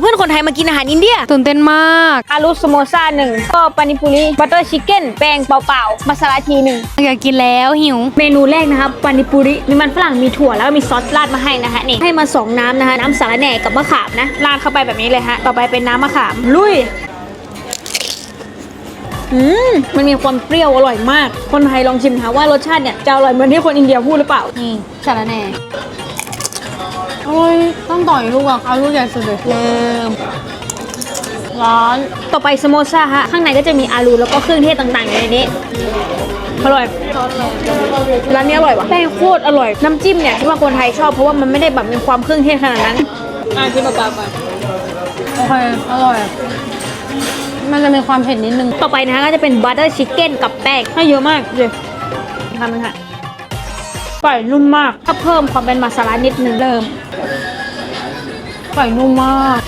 เพื่อนคนไทยมากินอาหารอินเดีย ตื่นเต้นมากอาลูสโมซาหนึ่งก็ปานิปุริบัตเตอร์ชิคเก้นแป้งเปล่าๆมาสลาทีหนึ่งอยากกินแล้วหิว เมนูแรกนะครับปานิปุริมีมันฝรั่งมีถั่วแล้วก็มีซอสราดมาให้นะฮะนี่ให้มาสองน้ำนะฮะน้ำสาระแหน่กับมะขามนะราดเข้าไปแบบนี้เลยฮะต่อไปเป็นน้ำมะขามลุยอืมมันมีความเปรี้ยวอร่อยมาก คนไทยลองชิมนะคะว่ารสชาติเนี่ยจะอร่อยเหมือนที่คนอินเดียพูดหรือเปล่านี่สาระแหน่ โอ้ยต้องต่อยลูกอะเอาลูกใหญ่สุดเลยเริ่มร้อนต่อไปสโมซ่าฮะ ข้างในก็จะมีอาลูแล้วก็เครื่องเทศต่างๆอยู่ในนี้ อร่อย ร้านนี้อร่อยว่ะแป้งโคตรอร่อย น้ำจิ้มเนี่ยที่ว่าคนไทยชอบเพราะว่ามันไม่ได้แบบมีความเครื่องเทศขนาดนั้นอะชิมเปล่าๆก่อนโอเค อร่อย มันจะมีความเผ็ดนิดนึง ต่อไปนะคะก็จะเป็นบัตเตอร์ชิคเก้นกับแป้งให้เยอะมากเลยทำมันค่ะ ไก่นุ่มมาก ถ้าเพิ่มความเป็นมาซาลานิดนึงเริ่มไก่นุ่มมาก